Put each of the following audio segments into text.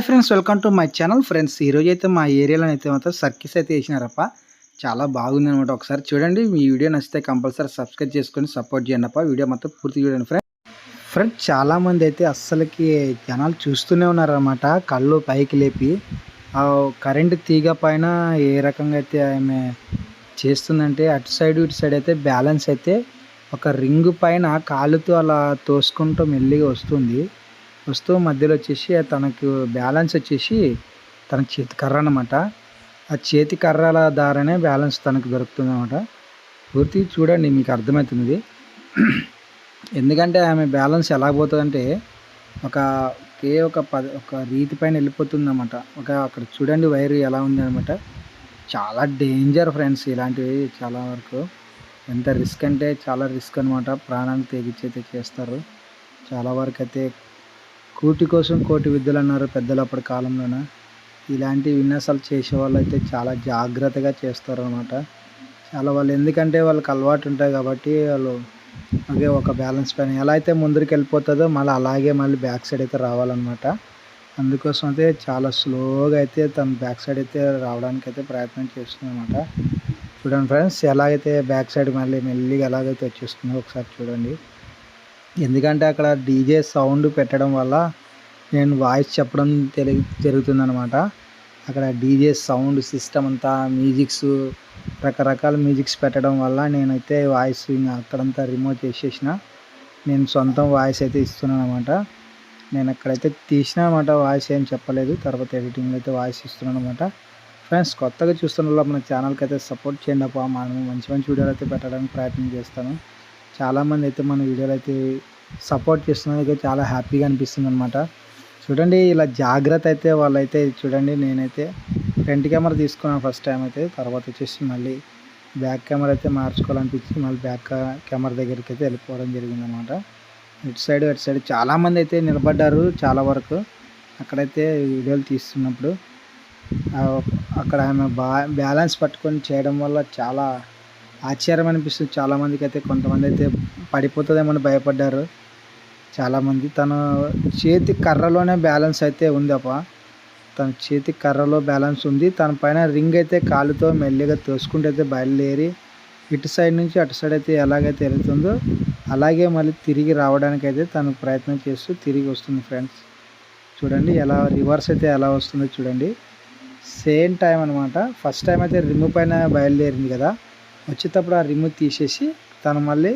Hi friends welcome to my channel friends ఈరోజు అయితే మా ఏరియాలో అయితే మాత్రం సర్కిస్ అయితే వేసినారప్ప. చాలా బాగుంది అనమాట ఒకసారి చూడండి. మీ వీడియో నచ్చితే కంపల్సరీ సబ్స్క్రైబ్ చేసుకొని సపోర్ట్ చేయండి అప్ప వీడియో మొత్తం పూర్తి చూడండి ఫ్రెండ్స్ ఫ్రెండ్స్ చాలామంది అయితే అస్సలకి జనాలు చూస్తూనే ఉన్నారన్నమాట. కళ్ళు పైకి లేపి కరెంటు తీగ పైన ఏ రకంగా అయితే ఆమె చేస్తుందంటే అటు సైడ్ ఇటు సైడ్ అయితే బ్యాలెన్స్ అయితే ఒక రింగ్ పైన కాలుతో అలా తోసుకుంటూ మెల్లిగా వస్తుంది. ప్రస్తుతం మధ్యలో వచ్చేసి తనకు బ్యాలెన్స్ వచ్చేసి తన చేతి కర్ర అనమాట ఆ చేతి కర్రల ద్వారానే బ్యాలెన్స్ తనకు దొరుకుతుంది అనమాట పూర్తి చూడండి మీకు అర్థమవుతుంది. ఎందుకంటే ఆమె బ్యాలెన్స్ ఎలా పోతుందంటే ఒక ఒకే ఒక పద ఒక రీతి పైన వెళ్ళిపోతుంది అనమాట ఒక అక్కడ చూడండి వైర్ ఎలా ఉంది అనమాట చాలా డేంజర్ ఫ్రెండ్స్ ఇలాంటివి చాలా వరకు. ఎంత రిస్క్ అంటే చాలా రిస్క్ అనమాట ప్రాణానికి తెగించి అయితే చేస్తారు. చాలా వరకు అయితే కూటి కోసం కోటి విద్యలు అన్నారు పెద్దలు అప్పటి కాలంలోన. ఇలాంటి విన్యాసాలు చేసే వాళ్ళు అయితే చాలా జాగ్రత్తగా చేస్తారు అనమాట చాలా వాళ్ళు ఎందుకంటే వాళ్ళకి అలవాటు ఉంటాయి కాబట్టి వాళ్ళు అలాగే ఒక బ్యాలెన్స్ పైన ఎలా అయితే ముందరికి వెళ్ళిపోతుందో మళ్ళీ అలాగే మళ్ళీ బ్యాక్ సైడ్ అయితే రావాలన్నమాట. అందుకోసం అయితే చాలా స్లోగా అయితే తన బ్యాక్ సైడ్ అయితే రావడానికి అయితే ప్రయత్నం చేస్తుంది అనమాట చూడండి ఫ్రెండ్స్ ఎలాగైతే బ్యాక్ సైడ్ మళ్ళీ మెల్లిగా ఎలాగైతే వచ్చేస్తుందో ఒకసారి చూడండి. ఎందుకంటే అక్కడ డీజే సౌండ్ పెట్టడం వల్ల నేను వాయిస్ చెప్పడం తెలి జరుగుతుందనమాట అక్కడ డీజే సౌండ్ సిస్టమ్ అంతా మ్యూజిక్స్ రకరకాల మ్యూజిక్స్ పెట్టడం వల్ల నేనైతే వాయిస్ ఇంకా అక్కడంతా రిమూవ్ చేసేసిన. నేను సొంతం వాయిస్ అయితే ఇస్తున్నాను అనమాట నేను అక్కడైతే తీసిన అనమాట వాయిస్ ఏం చెప్పలేదు. తర్వాత ఎడిటింగ్లో అయితే వాయిస్ ఇస్తున్నాను అనమాట ఫ్రెండ్స్ కొత్తగా చూస్తున్న మన ఛానల్కి అయితే సపోర్ట్ చేయండి అప్ప మనం మంచి మంచి వీడియోలు అయితే పెట్టడానికి ప్రయత్నం చేస్తాను. చాలామంది అయితే మన వీడియోలు అయితే సపోర్ట్ చేస్తున్నందుకు చాలా హ్యాపీగా అనిపిస్తుంది అనమాట చూడండి ఇలా జాగ్రత్త అయితే వాళ్ళైతే చూడండి నేనైతే ఫ్రంట్ కెమెరా తీసుకున్నాను ఫస్ట్ టైం అయితే. తర్వాత వచ్చేసి మళ్ళీ బ్యాక్ కెమెరా అయితే మార్చుకోవాలనిపించి మళ్ళీ బ్యాక్ కెమెరా దగ్గరికి అయితే వెళ్ళిపోవడం జరిగింది అనమాట ఇటు సైడ్ అటు సైడ్ చాలామంది అయితే నిలబడ్డారు చాలా వరకు. అక్కడైతే వీడియోలు తీస్తున్నప్పుడు. అక్కడ ఆమె బా బ్యాలెన్స్ పట్టుకొని చేయడం వల్ల చాలా ఆశ్చర్యం అనిపిస్తుంది. చాలామందికి అయితే కొంతమంది అయితే పడిపోతుందేమని భయపడ్డారు. చాలామంది తన చేతి కర్రలోనే బ్యాలెన్స్ అయితే ఉంది అప్ప. తన చేతి కర్రలో బ్యాలెన్స్ ఉంది. తన పైన రింగ్ అయితే కాలుతో మెల్లిగా తోసుకుంటూ అయితే బయలుదేరి ఇటు సైడ్ నుంచి అటు సైడ్ అయితే ఎలాగైతే వెళ్తుందో అలాగే మళ్ళీ తిరిగి రావడానికి అయితే తను ప్రయత్నం చేస్తూ తిరిగి వస్తుంది ఫ్రెండ్స్. చూడండి ఎలా రివర్స్ అయితే ఎలా వస్తుందో చూడండి. సేమ్ టైం అనమాట ఫస్ట్ టైం అయితే రిమ్ పైన బయలుదేరింది కదా. వచ్చేటప్పుడు ఆ రిమూవ్ తీసేసి తను మళ్ళీ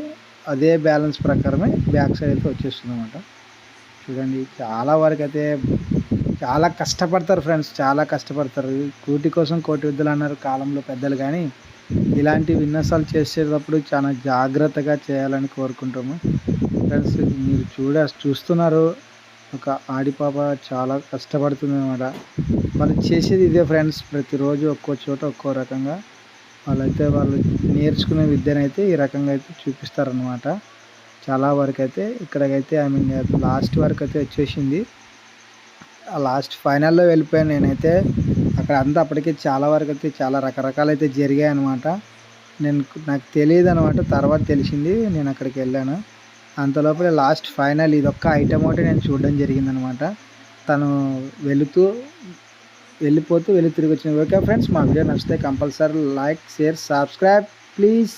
అదే బ్యాలెన్స్ ప్రకారమే బ్యాక్ సైడ్ అయితే వచ్చేస్తుంది అనమాట చూడండి చాలా వరకు అయితే చాలా కష్టపడతారు ఫ్రెండ్స్ చాలా కష్టపడతారు. కూటి కోసం కోటి విద్యలు అన్నారు కాలంలో పెద్దలు కానీ ఇలాంటి విన్యాసాలు చేసేటప్పుడు చాలా జాగ్రత్తగా చేయాలని కోరుకుంటాము. ఫ్రెండ్స్ మీరు చూడ చూస్తున్నారు ఒక ఆడిపాప చాలా కష్టపడుతుంది అనమాట వాళ్ళు చేసేది ఇదే ఫ్రెండ్స్ ప్రతిరోజు ఒక్కో చోట ఒక్కో రకంగా వాళ్ళైతే వాళ్ళు నేర్చుకునే విద్యను అయితే ఈ రకంగా అయితే చూపిస్తారనమాట చాలా వరకు అయితే ఇక్కడికైతే ఐ మీన్ లాస్ట్ వరకు అయితే వచ్చేసింది. ఆ లాస్ట్ ఫైనల్లో వెళ్ళిపోయాను నేనైతే. అక్కడ అంతా అప్పటికే చాలా వరకు అయితే చాలా రకరకాలు అయితే జరిగాయి అనమాట నేను నాకు తెలియదు అనమాట తర్వాత తెలిసింది నేను అక్కడికి వెళ్ళాను. అంతలోపల లాస్ట్ ఫైనల్ ఇది ఒక్క ఐటమ్ ఒకటి నేను చూడడం జరిగిందనమాట తను వెళుతూ వెళ్ళిపోతూ వెళ్ళి తిరిగి వచ్చిన ఓకే ఫ్రెండ్స్ మా వీడియో నచ్చితే compulsory like share subscribe please